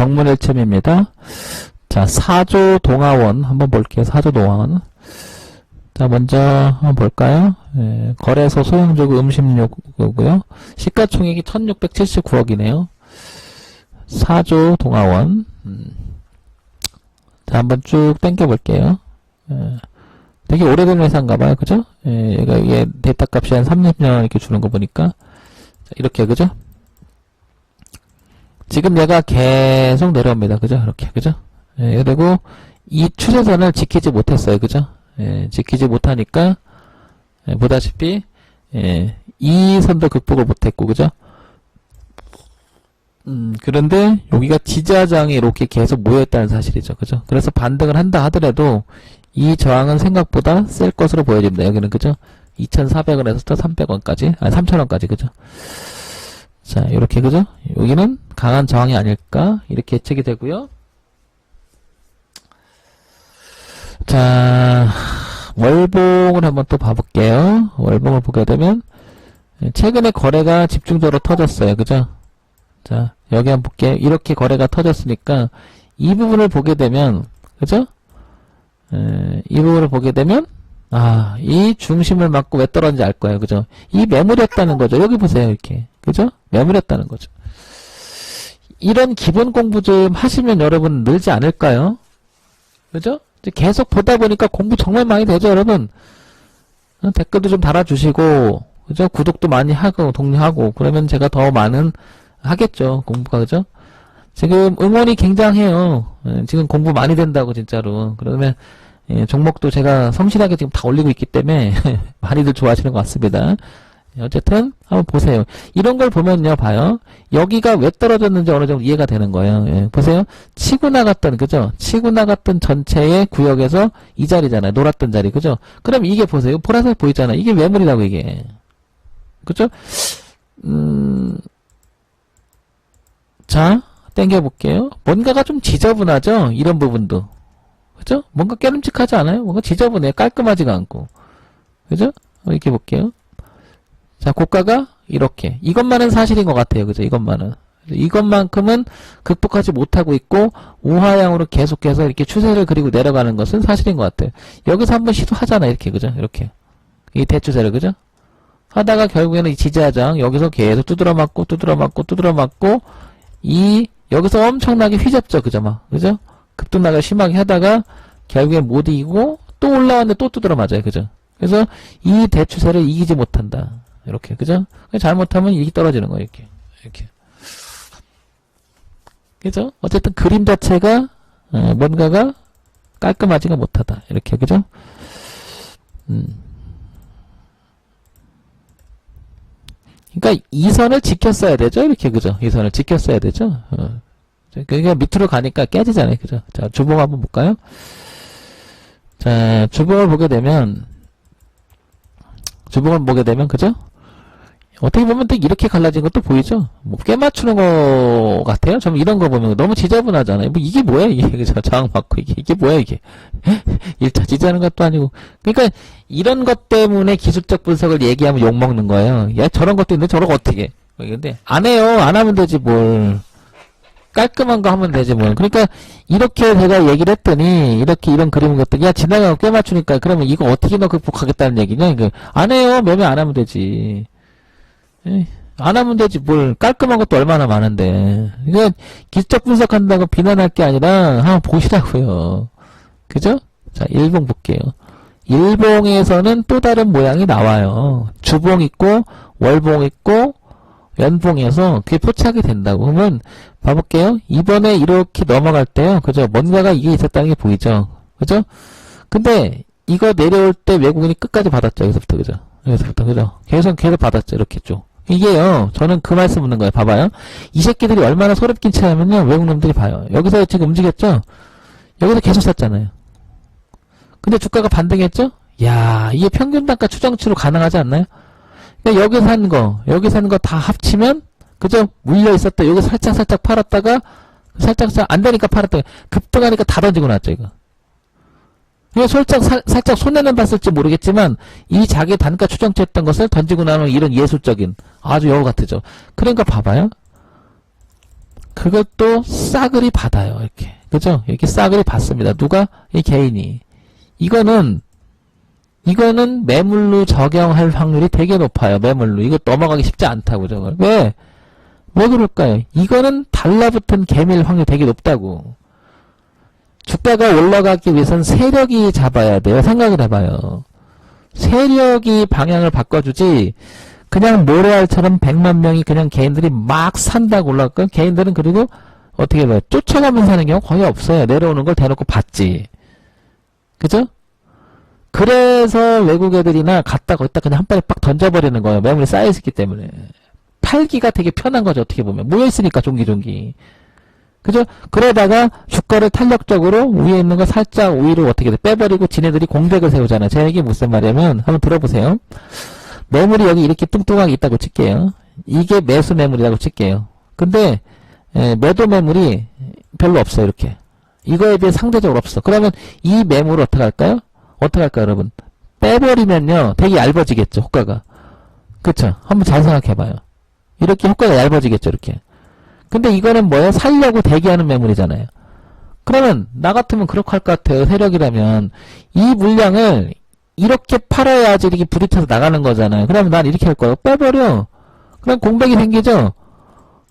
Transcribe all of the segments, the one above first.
정문일침입니다. 자, 사조 동화원 한번 볼게요. 사조 동화원. 자, 먼저 한번 볼까요? 예, 거래소 소형주구 음식료고요. 시가총액이 1679억이네요. 사조 동화원. 음. 자, 한번 쭉 당겨볼게요. 예, 되게 오래된 회사인가 봐요. 그죠? 예, 얘가, 이게 데이터 값이 한 30년 이렇게 주는 거 보니까. 자, 이렇게, 그죠? 지금 얘가 계속 내려옵니다. 그죠? 이렇게, 그죠? 예, 그리고 이 추세선을 지키지 못했어요. 그죠? 예, 지키지 못하니까, 예, 보다시피, 예, 이 선도 극복을 못했고, 그죠? 음, 그런데 여기가 지지하장이 이렇게 계속 모여있다는 사실이죠. 그죠? 그래서 반등을 한다 하더라도 이 저항은 생각보다 셀 것으로 보여집니다. 여기는 그죠? 2,400원에서 300원까지, 아니 3,000원까지 그죠? 자, 이렇게 그죠? 여기는 강한 저항이 아닐까? 이렇게 예측이 되고요. 자, 월봉을 한번 또 봐볼게요. 월봉을 보게 되면 최근에 거래가 집중적으로 터졌어요. 그죠? 자, 여기 한번 볼게요. 이렇게 거래가 터졌으니까 이 부분을 보게 되면 그죠? 에, 이 부분을 보게 되면 아, 이 중심을 맞고 왜 떨어졌는지 알 거예요. 그죠? 이 매물이었다는 거죠. 여기 보세요. 이렇게. 그죠? 매물이었다는 거죠. 이런 기본 공부 좀 하시면 여러분 늘지 않을까요? 그죠? 계속 보다 보니까 공부 정말 많이 되죠, 여러분? 어, 댓글도 좀 달아주시고, 그죠? 구독도 많이 하고, 독려하고, 그러면 제가 더 많은, 하겠죠, 공부가, 그죠? 지금 응원이 굉장해요. 예, 지금 공부 많이 된다고, 진짜로. 그러면, 예, 종목도 제가 성실하게 지금 다 올리고 있기 때문에, 많이들 좋아하시는 것 같습니다. 예, 어쨌든 한번 보세요. 이런 걸 보면요, 봐요. 여기가 왜 떨어졌는지 어느 정도 이해가 되는 거예요. 예, 보세요. 치고 나갔던 그죠? 치고 나갔던 전체의 구역에서 이 자리잖아요. 놀았던 자리 그죠? 그럼 이게 보세요. 보라색 보이잖아요. 이게 매물이라고 이게. 그죠? 음, 자, 땡겨 볼게요. 뭔가가 좀 지저분하죠? 이런 부분도. 그죠? 뭔가 깨름직하지 않아요? 뭔가 지저분해. 깔끔하지가 않고. 그죠? 이렇게 볼게요. 자, 고가가 이렇게. 이것만은 사실인 것 같아요. 그죠? 이것만은. 이것만큼은 극복하지 못하고 있고, 우하향으로 계속해서 이렇게 추세를 그리고 내려가는 것은 사실인 것 같아요. 여기서 한번 시도하잖아. 이렇게. 그죠? 이렇게. 이 대추세를. 그죠? 하다가 결국에는 이 지지하장, 여기서 계속 두드러 맞고, 두드러 맞고, 두드러 맞고, 이, 여기서 엄청나게 휘잡죠. 그죠? 막. 그죠? 급등락을 심하게 하다가, 결국엔 못 이기고, 또 올라왔는데 또 두드러 맞아요. 그죠? 그래서 이 대추세를 이기지 못한다. 이렇게 그죠? 잘못하면 이익이 떨어지는 거예요. 이렇게 이렇게 그죠? 어쨌든 그림 자체가 어, 뭔가가 깔끔하지가 못하다. 이렇게 그죠? 음. 그러니까 이 선을 지켰어야 되죠. 이렇게 그죠? 이 선을 지켰어야 되죠. 어. 그러니까 밑으로 가니까 깨지잖아요. 그죠? 자, 주봉 한번 볼까요? 자, 주봉을 보게 되면 주봉을 보게 되면 그죠? 어떻게 보면 또 이렇게 갈라진 것도 보이죠? 뭐, 꽤 맞추는 거 같아요? 좀 이런 거 보면 너무 지저분하잖아요. 뭐, 이게 뭐야, 이게. 저항 맞고, 이게, 이게 뭐야, 이게. 일차 지지하는 것도 아니고. 그러니까, 이런 것 때문에 기술적 분석을 얘기하면 욕먹는 거예요. 야, 저런 것도 있는데 저런 거 어떻게 해. 뭐 근데, 안 해요. 안 하면 되지, 뭘. 깔끔한 거 하면 되지, 뭘. 그러니까, 이렇게 제가 얘기를 했더니, 이렇게 이런 그림 것들, 야, 지나가고 꽤 맞추니까, 그러면 이거 어떻게 너 극복하겠다는 얘기냐, 이거. 안 해요. 매매 안 하면 되지. 안 하면 되지. 뭘 깔끔한 것도 얼마나 많은데. 이거 기적 분석한다고 비난할 게 아니라 한번 보시라고요. 그죠? 자 일봉 볼게요. 일봉에서는 또 다른 모양이 나와요. 주봉 있고 월봉 있고 연봉에서 그게 포착이 된다고. 그러면 봐볼게요. 이번에 이렇게 넘어갈 때요. 그죠? 뭔가가 이게 있었다는 게 보이죠? 그죠? 근데 이거 내려올 때 외국인이 끝까지 받았죠. 여기서부터 그죠? 여기서부터 그죠? 계속 계속 받았죠. 이렇게 쭉 이게요, 저는 그 말씀 묻는 거예요. 봐봐요. 이 새끼들이 얼마나 소름낀 채냐면요, 외국 놈들이 봐요. 여기서 지금 움직였죠? 여기서 계속 샀잖아요. 근데 주가가 반등했죠? 야 이게 평균 단가 추정치로 가능하지 않나요? 그러니까 여기 산 거, 여기 산 거 다 합치면, 그죠? 물려 있었다. 여기 살짝 살짝 팔았다가, 살짝 살짝 안 되니까 팔았다가, 급등하니까 다 던지고 났죠, 이거. 이거 살짝, 사, 살짝 손해는 봤을지 모르겠지만, 이 자기 단가 추정치했던 것을 던지고 나면 이런 예술적인, 아주 여우 같으죠. 그러니까 봐봐요. 그것도 싸그리 받아요. 이렇게. 그죠? 이렇게 싸그리 받습니다. 누가? 이 개인이. 이거는, 이거는 매물로 적용할 확률이 되게 높아요. 매물로. 이거 넘어가기 쉽지 않다고, 저걸. 왜? 왜 그럴까요? 이거는 달라붙은 개미일 확률이 되게 높다고. 주가가 올라가기 위해선 세력이 잡아야 돼요. 생각을 해봐요. 세력이 방향을 바꿔주지, 그냥 모래알처럼 100만 명이 그냥 개인들이 막 산다고 올라갈까? 개인들은 그리고 어떻게 봐요? 쫓아가면서 하는 경우 거의 없어요. 내려오는 걸 대놓고 받지. 그죠? 그래서 외국 애들이나 갔다 거기다 그냥 한 발에 빡 던져버리는 거예요. 매물이 쌓여있기 때문에. 팔기가 되게 편한 거죠. 어떻게 보면. 모여있으니까 종기종기. 그죠? 그러다가 주가를 탄력적으로 위에 있는 거 살짝 위로 어떻게 돼? 빼버리고 지네들이 공백을 세우잖아요. 제 얘기 무슨 말이냐면 한번 들어보세요. 매물이 여기 이렇게 뚱뚱하게 있다고 칠게요. 이게 매수 매물이라고 칠게요. 근데 에, 매도 매물이 별로 없어요. 이렇게. 이거에 비해 상대적으로 없어. 그러면 이 매물을 어떻게 할까요? 어떻게 할까요, 여러분? 빼버리면요. 되게 얇아지겠죠, 호가가. 그쵸? 한번 잘 생각해봐요. 이렇게 호가가 얇아지겠죠, 이렇게. 근데 이거는 뭐예요? 살려고 대기하는 매물이잖아요. 그러면 나 같으면 그렇게 할 것 같아요. 세력이라면 이 물량을 이렇게 팔아야지 이렇게 부딪혀서 나가는 거잖아요. 그러면 난 이렇게 할 거예요. 빼버려. 그럼 공백이 생기죠?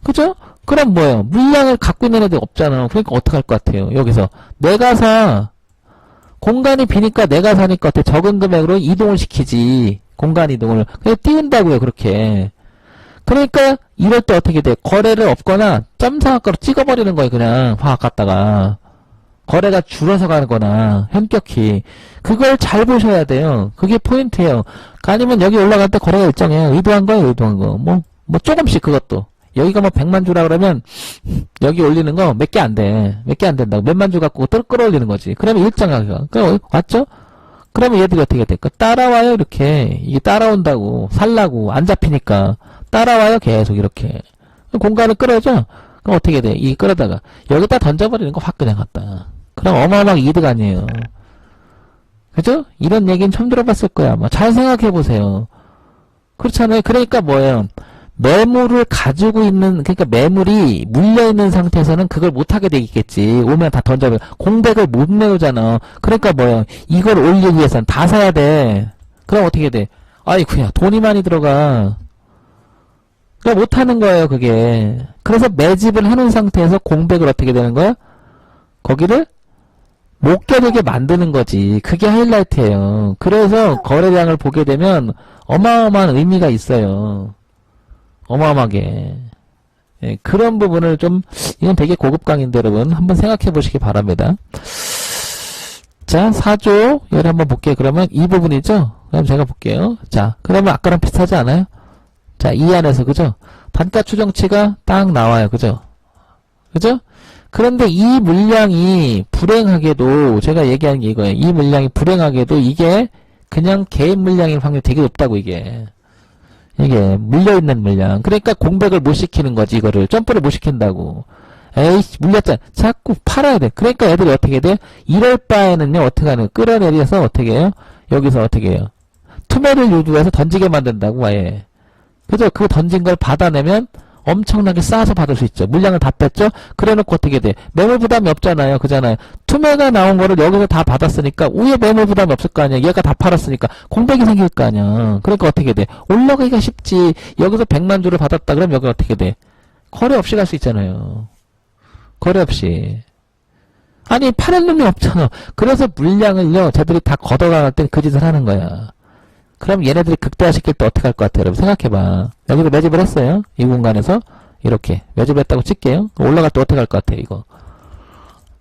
그죠? 그럼 뭐예요? 물량을 갖고 있는 애들 없잖아. 그러니까 어떻게 할 것 같아요? 여기서 내가 사 공간이 비니까 내가 사니까? 적은 금액으로 이동을 시키지. 공간 이동을. 그냥 띄운다고요. 그렇게. 그러니까 이럴 때 어떻게 돼? 거래를 없거나 점상학과로 찍어버리는 거예요. 그냥 화학 갖다가. 거래가 줄어서 가거나 현격히 그걸 잘 보셔야 돼요. 그게 포인트예요. 아니면 여기 올라갈 때 거래가 일정해요. 의도한 거예요, 의도한 거. 뭐, 뭐 조금씩 그것도. 여기가 뭐 100만 주라 그러면 여기 올리는 거 몇 개 안 돼. 몇 개 안 된다고. 몇만 주 갖고 끌, 끌어올리는 거지. 그러면 일정하게. 그럼 왔죠? 그러면 얘들이 어떻게 될까? 따라와요, 이렇게. 이게 따라온다고. 살라고. 안 잡히니까. 따라와요, 계속 이렇게. 공간을 끌어줘? 그럼 어떻게 돼? 이 끌어다가 여기다 던져버리는 거 확 그냥 갖다. 그럼 어마어마하게 이득 아니에요. 그죠? 이런 얘기는 처음 들어봤을 거야, 아마. 잘 생각해 보세요. 그렇잖아요. 그러니까 뭐예요? 매물을 가지고 있는, 그러니까 매물이 물려있는 상태에서는 그걸 못하게 되겠지. 오면 다 던져버려. 공백을 못 메우잖아. 그러니까 뭐예요? 이걸 올리기 위해서는 다 사야 돼. 그럼 어떻게 돼? 아이쿠야, 돈이 많이 들어가. 그러니까 못하는 거예요, 그게. 그래서 매집을 해놓은 상태에서 공백을 어떻게 되는 거야? 거기를 못 겨루게 만드는 거지. 그게 하이라이트예요. 그래서 거래량을 보게 되면 어마어마한 의미가 있어요. 어마어마하게. 예, 그런 부분을 좀 이건 되게 고급 강의인데 여러분 한번 생각해 보시기 바랍니다. 자, 4조 열 한번 볼게요. 그러면 이 부분이죠? 그럼 제가 볼게요. 자, 그러면 아까랑 비슷하지 않아요? 자, 이 안에서 그죠? 단가 추정치가 딱 나와요. 그죠? 그죠? 그런데 이 물량이 불행하게도 제가 얘기하는 게 이거예요. 이 물량이 불행하게도 이게 그냥 개인 물량일 확률이 되게 높다고 이게. 이게 물려있는 물량. 그러니까 공백을 못 시키는 거지 이거를. 점프를 못 시킨다고. 에이씨 물렸잖아. 자꾸 팔아야 돼. 그러니까 애들이 어떻게 돼? 이럴 바에는요 어떻게 하는? 끌어내려서 어떻게 해요? 여기서 어떻게 해요? 투매를 유도해서 던지게 만든다고 아예. 그죠? 그 던진 걸 받아내면 엄청나게 싸서 받을 수 있죠. 물량을 다 뺐죠? 그래 놓고 어떻게 돼? 매물 부담이 없잖아요. 그잖아요. 투매가 나온 거를 여기서 다 받았으니까 위에 매물 부담이 없을 거 아니야. 얘가 다 팔았으니까 공백이 생길 거 아니야. 그러니까 어떻게 돼? 올라가기가 쉽지. 여기서 100만 주를 받았다 그러면 여기 어떻게 돼? 거래 없이 갈 수 있잖아요. 거래 없이. 아니 파는 놈이 없잖아. 그래서 물량을요. 쟤들이 다 걷어갈 때 그 짓을 하는 거야. 그럼 얘네들이 극대화시킬 때 어떻게 할 것 같아요? 여러분 생각해봐. 여기서 매집을 했어요. 이 공간에서 이렇게 매집을 했다고 칠게요. 올라갈 때 어떻게 할 것 같아 이거.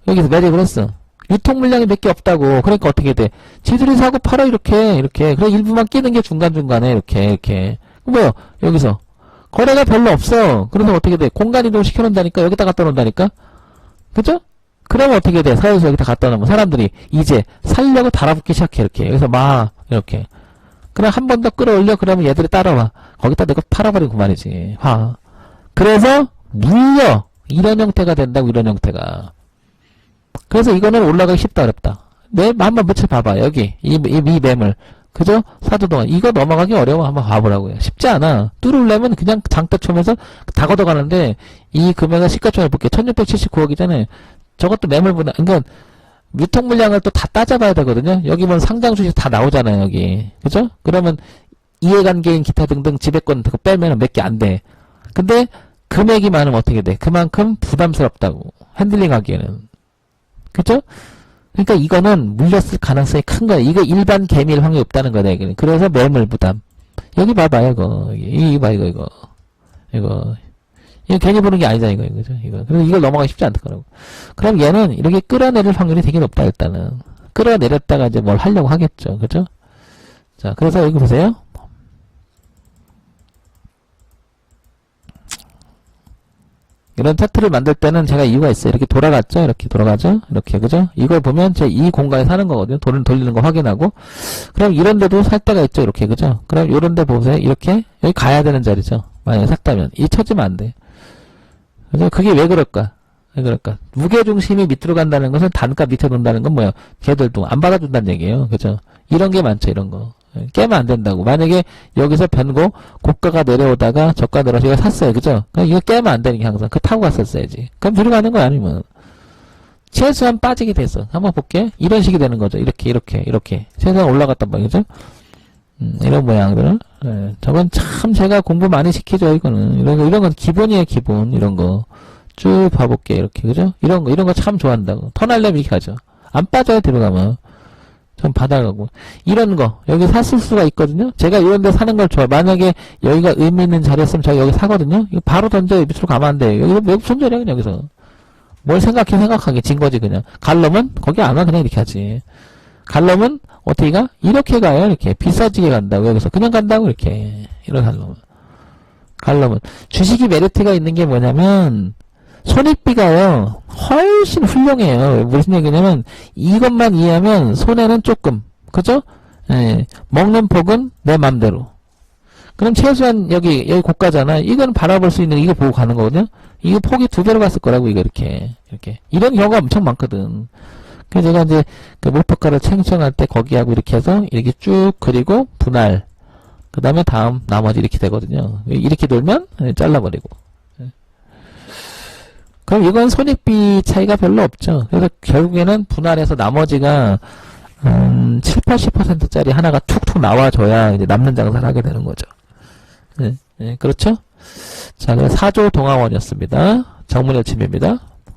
여기서 매집을 했어. 유통 물량이 몇 개 없다고. 그러니까 어떻게 돼? 지들이 사고 팔아 이렇게 이렇게. 그래 일부만 끼는 게 중간 중간에 이렇게 이렇게. 뭐요? 여기서 거래가 별로 없어. 그래서 어떻게 돼? 공간 이동 시켜놓는다니까 여기다 갖다 놓는다니까. 그죠? 그러면 어떻게 돼? 사에서 여기다 갖다 놓으면 사람들이 이제 살려고 달아붙기 시작해 이렇게. 여기서 막 이렇게. 그럼 한번 더 끌어올려 그러면 얘들이 따라와 거기다 내가 팔아버리고 말이지 화 그래서 물려 이런 형태가 된다고 이런 형태가 그래서 이거는 올라가기 쉽다 어렵다 내 한번 붙여봐봐 여기 이, 이, 이 매물 그죠? 4조 동안. 이거 넘어가기 어려워. 한번 봐보라고요. 쉽지 않아. 뚫으려면 그냥 장대 쳐면서 다 걷어가는데, 이 금액은 시가총액 볼게요. 1679억이잖아요. 저것도 매물보다, 그러니까, 유통 물량을 또 다 따져봐야 되거든요. 여기 뭐 상장 주식 다 나오잖아요, 여기. 그죠? 그러면 이해관계인 기타 등등 지배권 그거 빼면 몇 개 안 돼. 근데 금액이 많으면 어떻게 돼? 그만큼 부담스럽다고. 핸들링 하기에는. 그죠? 그러니까 이거는 물렸을 가능성이 큰 거야. 이거 일반 개미일 확률이 없다는 이거는. 그래서 매물 부담. 여기 봐봐요, 이거. 이- 이거 봐, 이거, 이거. 이거. 이거 괜히 보는 게 아니잖아, 이거, 이거죠. 이거. 그래서 이걸 넘어가기 쉽지 않더라고. 그럼 얘는 이렇게 끌어내릴 확률이 되게 높다, 일단은. 끌어내렸다가 이제 뭘 하려고 하겠죠. 그죠? 자, 그래서 여기 보세요. 이런 차트를 만들 때는 제가 이유가 있어요. 이렇게 돌아갔죠? 이렇게 돌아가죠? 이렇게, 그죠? 이걸 보면 제 이 공간에 사는 거거든요. 돈을 돌리는 거 확인하고. 그럼 이런 데도 살 때가 있죠? 이렇게, 그죠? 그럼 이런 데 보세요. 이렇게. 여기 가야 되는 자리죠? 만약에 샀다면. 이 쳐지면 안 돼. 그죠? 그게 왜 그럴까? 왜 그럴까? 무게중심이 밑으로 간다는 것은 단가 밑에 돈다는 건 뭐예요? 걔들도 안 받아준다는 얘기예요. 그죠? 이런 게 많죠, 이런 거. 예, 깨면 안 된다고. 만약에 여기서 변고 고가가 내려오다가 저가 내려서 이거 샀어요. 그죠? 이거 깨면 안 되는 게 항상. 그 타고 갔었어야지. 그럼 뒤로 가는 거야, 아니면. 최소한 빠지게 됐어. 한번 볼게. 이런 식이 되는 거죠. 이렇게, 이렇게, 이렇게. 최소한 올라갔단 말이죠. 음, 이런 모양들. 예, 저건 참 제가 공부 많이 시키죠, 이거는. 이런 거, 이런 건 기본이에요, 기본. 이런 거. 쭉 봐볼게, 이렇게. 그죠? 이런 거, 이런 거 참 좋아한다고. 턴하려면 이렇게 하죠. 안 빠져요, 뒤로 가면. 좀 받아가고. 이런 거, 여기 샀을 수가 있거든요? 제가 이런 데 사는 걸 좋아해. 만약에 여기가 의미 있는 자리였으면 제가 여기 사거든요? 이거 바로 던져, 밑으로 가면 안 돼. 여기 왜 무슨 소리야, 그냥 여기서. 뭘 생각해, 생각하게. 진 거지, 그냥. 갈놈은 거기 안 와, 그냥 이렇게 하지. 갈놈은 어떻게 가? 이렇게 가요, 이렇게. 비싸지게 간다고, 여기서. 그냥 간다고, 이렇게. 이런 갈놈은. 갈놈은. 주식이 메리트가 있는 게 뭐냐면, 손익비가요, 훨씬 훌륭해요. 무슨 얘기냐면, 이것만 이해하면, 손해는 조금. 그죠? 예. 먹는 폭은 내 맘대로. 그럼 최소한 여기, 여기 고가잖아. 이건 바라볼 수 있는 이거 보고 가는 거거든요? 이거 폭이 두 배로 갔을 거라고, 이거 이렇게. 이렇게. 이런 경우가 엄청 많거든. 그래서 제가 이제, 그 목표가를 챙청할 때 거기하고 이렇게 해서, 이렇게 쭉 그리고 분할. 그 다음에 다음, 나머지 이렇게 되거든요. 이렇게 돌면, 예, 잘라버리고. 그럼 이건 손익비 차이가 별로 없죠. 그래서 결국에는 분할해서 나머지가 음, 7, 80%짜리 하나가 툭툭 나와줘야 이제 남는 장사를 하게 되는 거죠. 네, 네, 그렇죠? 자, 그래서 4조 동화원이었습니다. 정문열 침입니다.